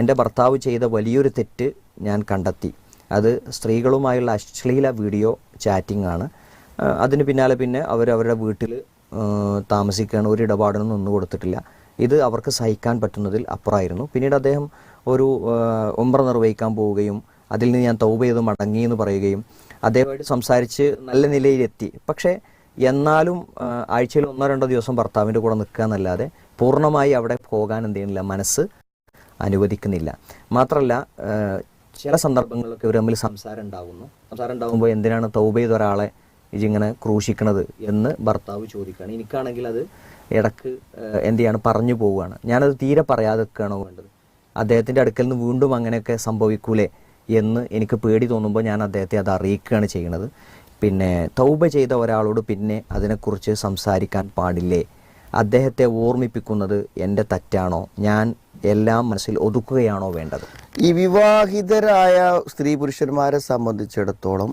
എന്റെ ഭർത്താവ് ചെയ്ത വലിയൊരു തെറ്റ് ഞാൻ കണ്ടെത്തി. അത് സ്ത്രീകളുമായുള്ള അശ്ലീല വീഡിയോ ചാറ്റിംഗ് ആണ്. അതിന് പിന്നാലെ പിന്നെ അവർ അവരുടെ വീട്ടിൽ താമസിക്കുകയാണ് ഒരു ഇടപാടിനൊന്നും ഒന്നും കൊടുത്തിട്ടില്ല. ഇത് അവർക്ക് സഹിക്കാൻ പറ്റുന്നതിൽ അപ്പുറമായിരുന്നു. പിന്നീട് അദ്ദേഹം ഒരു ഉമ്ര നിർവഹിക്കാൻ പോവുകയും അതിൽ നിന്ന് ഞാൻ തൗബ ചെയ്ത് മടങ്ങി എന്ന് പറയുകയും അദ്ദേഹമായിട്ട് സംസാരിച്ച് നല്ല നിലയിലെത്തി. പക്ഷേ എന്നാലും ആഴ്ചയിൽ ഒന്നോ രണ്ടോ ദിവസം ഭർത്താവിന്റെ കൂടെ നിൽക്കുക എന്നല്ലാതെ പൂർണമായി അവിടെ പോകാൻ എന്ത് ചെയ്യുന്നില്ല മനസ്സ് അനുവദിക്കുന്നില്ല. മാത്രമല്ല ചില സന്ദർഭങ്ങളിലൊക്കെ ഇവർ തമ്മിൽ സംസാരം ഉണ്ടാകുന്നു സംസാരം ഉണ്ടാകുമ്പോൾ എന്തിനാണ് തൗബ ചെയ്ത ഒരാളെ ഇതിങ്ങനെ ക്രൂശിക്കണത് എന്ന് ഭർത്താവ് ചോദിക്കുകയാണ്. എനിക്കാണെങ്കിൽ അത് ഇടയ്ക്ക് എന്ത് ചെയ്യാണ് പറഞ്ഞു പോവുകയാണ്. ഞാനത് തീരെ പറയാതെ നിൽക്കുകയാണോ വേണ്ടത്? അദ്ദേഹത്തിന്റെ അടുക്കൽ നിന്ന് വീണ്ടും അങ്ങനെയൊക്കെ സംഭവിക്കൂലേ എന്ന് എനിക്ക് പേടി തോന്നുമ്പോൾ ഞാൻ അദ്ദേഹത്തെ അത് അറിയിക്കുകയാണ് ചെയ്യുന്നത്. പിന്നെ തൗബ ചെയ്ത ഒരാളോട് പിന്നെ അതിനെക്കുറിച്ച് സംസാരിക്കാൻ പാടില്ലേ? അദ്ദേഹത്തെ ഓർമ്മിപ്പിക്കുന്നത് എന്റെ തെറ്റാണോ? ഞാൻ എല്ലാം മനസ്സിൽ ഒതുക്കുകയാണോ വേണ്ടത്? ഈ വിവാഹിതരായ സ്ത്രീ പുരുഷന്മാരെ സംബന്ധിച്ചിടത്തോളം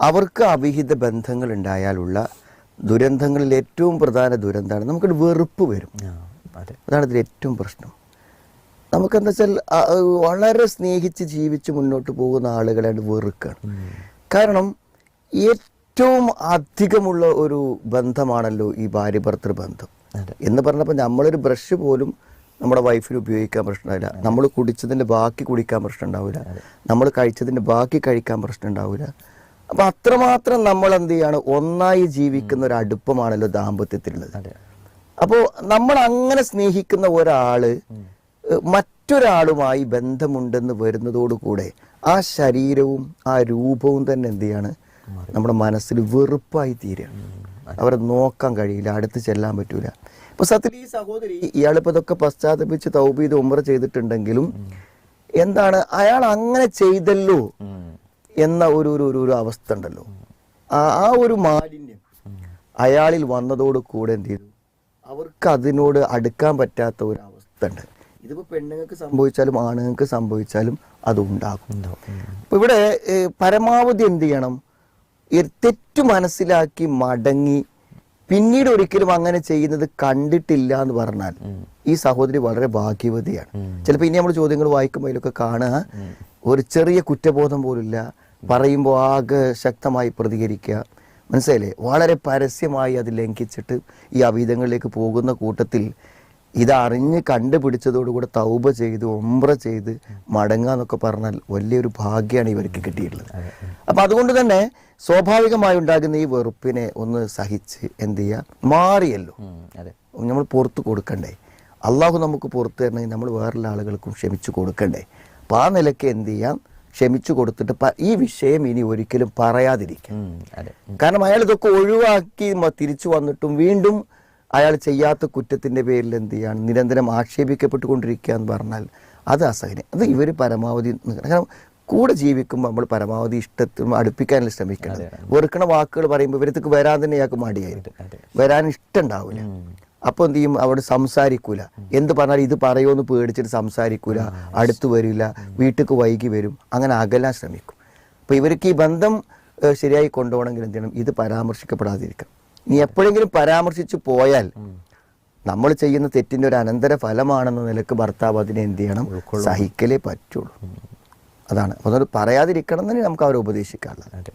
അവർക്ക് അവിഹിത ബന്ധങ്ങൾ ഉണ്ടായാലുള്ള ദുരന്തങ്ങളിൽ ഏറ്റവും പ്രധാന ദുരന്തമാണ് നമുക്കൊരു വെറുപ്പ് വരും. അതാണ് ഇതിൽ ഏറ്റവും പ്രശ്നം. നമുക്കെന്താ വെച്ചാൽ വളരെ സ്നേഹിച്ച് ജീവിച്ച് മുന്നോട്ട് പോകുന്ന ആളുകളെ വെറുക്കാണ്. കാരണം ഏറ്റവും അധികമുള്ള ഒരു ബന്ധമാണല്ലോ ഈ ഭാര്യ ഭർത്തൃ ബന്ധം എന്ന് പറഞ്ഞപ്പോൾ നമ്മളൊരു ബ്രഷ് പോലും നമ്മുടെ വൈഫിന് ഉപയോഗിക്കാൻ പ്രശ്നമില്ല. നമ്മൾ കുടിച്ചതിന്റെ ബാക്കി കുടിക്കാൻ പ്രശ്നം ഉണ്ടാവില്ല. നമ്മൾ കഴിച്ചതിന്റെ ബാക്കി കഴിക്കാൻ പ്രശ്നം ഉണ്ടാവില്ല. അപ്പം അത്രമാത്രം നമ്മൾ എന്ത് ചെയ്യാണ്? ഒന്നായി ജീവിക്കുന്ന ഒരു അടുപ്പമാണല്ലോ ദാമ്പത്യത്തിലുള്ളത്. അപ്പോൾ നമ്മൾ അങ്ങനെ സ്നേഹിക്കുന്ന ഒരാൾ മറ്റൊരാളുമായി ബന്ധമുണ്ടെന്ന് വരുന്നതോടുകൂടെ ആ ശരീരവും ആ രൂപവും തന്നെ എന്ത് ചെയ്യാണ്? നമ്മുടെ മനസ്സിൽ വെറുപ്പായി തീരുകയാണ് അവരെ നോക്കാൻ കഴിയില്ല അടുത്ത് ചെല്ലാൻ പറ്റൂല. ഇപ്പൊ സത്യത്തിൽ ഈ സഹോദരി ഇയാളിപ്പോ ഇതൊക്കെ പശ്ചാത്തപിച്ച് തൗബ് ചെയ്ത് ഉമ്ര ചെയ്തിട്ടുണ്ടെങ്കിലും എന്താണ് അയാൾ അങ്ങനെ ചെയ്തല്ലോ എന്ന ഒരു ഒരു ഒരു- അവസ്ഥ ഉണ്ടല്ലോ. ആ ഒരു മാലിന്യം അയാളിൽ വന്നതോട് കൂടെ എന്ത് ചെയ്തു? അവർക്ക് അതിനോട് അടുക്കാൻ പറ്റാത്ത ഒരു അവസ്ഥ ഉണ്ട്. ഇതിപ്പോ പെണ്ണുങ്ങൾക്ക് സംഭവിച്ചാലും ആണുങ്ങൾക്ക് സംഭവിച്ചാലും അത് ഉണ്ടാകും. ഇവിടെ പരമാവധി എന്ത് ചെയ്യണം? തെറ്റ് മനസ്സിലാക്കി മടങ്ങി പിന്നീട് ഒരിക്കലും അങ്ങനെ ചെയ്യുന്നത് കണ്ടിട്ടില്ല എന്ന് പറഞ്ഞാൽ ഈ സഹോദരി വളരെ ഭാഗ്യവതിയാണ്. ചിലപ്പോൾ ഇനി നമ്മൾ ചോദ്യങ്ങൾ വായിക്കുമ്പോൾ അതിലൊക്കെ കാണുക. ഒരു ചെറിയ കുറ്റബോധം പോലില്ല പറയുമ്പോൾ ആകെ ശക്തമായി പ്രതികരിക്കുക. മനസ്സിലായില്ലേ? വളരെ പരസ്യമായി അത് ലംഘിച്ചിട്ട് ഈ അവിധങ്ങളിലേക്ക് പോകുന്ന കൂട്ടത്തിൽ ഇതറിഞ്ഞ് കണ്ടുപിടിച്ചതോടുകൂടെ തൗബ ചെയ്ത് ഒമ്പ്ര ചെയ്ത് മടങ്ങുക എന്നൊക്കെ പറഞ്ഞാൽ വലിയൊരു ഭാഗ്യമാണ് ഇവർക്ക് കിട്ടിയിട്ടുള്ളത്. അപ്പം അതുകൊണ്ട് തന്നെ സ്വാഭാവികമായി ഉണ്ടാകുന്ന ഈ വെറുപ്പിനെ ഒന്ന് സഹിച്ച് എന്ത് ചെയ്യുക മാറിയല്ലോ. നമ്മൾ പുറത്ത് കൊടുക്കണ്ടേ? അള്ളാഹു നമുക്ക് പുറത്ത് തരണമെങ്കിൽ നമ്മൾ വേറെയുള്ള ആളുകൾക്കും ക്ഷമിച്ചു കൊടുക്കണ്ടേ? അപ്പോൾ ആ നിലയ്ക്ക് എന്ത് ചെയ്യാം? ക്ഷമിച്ചു കൊടുത്തിട്ട് ഈ വിഷയം ഇനി ഒരിക്കലും പറയാതിരിക്കാം. കാരണം അയാൾ ഇതൊക്കെ ഒഴിവാക്കി തിരിച്ചു വന്നിട്ടും വീണ്ടും അയാൾ ചെയ്യാത്ത കുറ്റത്തിന്റെ പേരിൽ എന്ത് ചെയ്യാണ് നിരന്തരം ആക്ഷേപിക്കപ്പെട്ടുകൊണ്ടിരിക്കുക എന്ന് പറഞ്ഞാൽ അത് അസഹനം അത് ഇവർ പരമാവധി കാരണം കൂടെ ജീവിക്കുമ്പോൾ നമ്മൾ പരമാവധി ഇഷ്ടത്തിനും അടുപ്പിക്കാനല്ല ശ്രമിക്കണം. വെറുക്കണ വാക്കുകൾ പറയുമ്പോൾ ഇവരത്തേക്ക് വരാൻ തന്നെ ഇയാൾക്ക് മടിയായിരിക്കും വരാൻ ഇഷ്ടം ഉണ്ടാവില്ല അപ്പോൾ എന്ത് ചെയ്യും? അവിടെ സംസാരിക്കൂല. എന്ത് പറഞ്ഞാലും ഇത് പറയുമെന്ന് പേടിച്ചിട്ട് സംസാരിക്കൂല. അടുത്ത് വരില്ല. വീട്ടിലേക്ക് വൈകി വരും. അങ്ങനെ അകലാൻ ശ്രമിക്കും. അപ്പൊ ഇവർക്ക് ഈ ബന്ധം ശരിയായി കൊണ്ടുപോകണമെങ്കിൽ എന്ത് ചെയ്യണം? ഇത് പരാമർശിക്കപ്പെടാതിരിക്കണം. നീ എപ്പോഴെങ്കിലും പരാമർശിച്ചു പോയാൽ നമ്മൾ ചെയ്യുന്ന തെറ്റിന്റെ ഒരു അനന്തര ഫലമാണെന്ന നിലയ്ക്ക് ഭർത്താവ് അതിനെ എന്ത് ചെയ്യണം? സഹിക്കലേ പറ്റുള്ളൂ. അതാണ്. അപ്പോൾ അതൊരു പറയാതിരിക്കണം എന്ന് നമുക്ക് അവരെ ഉപദേശിക്കാറുള്ളത്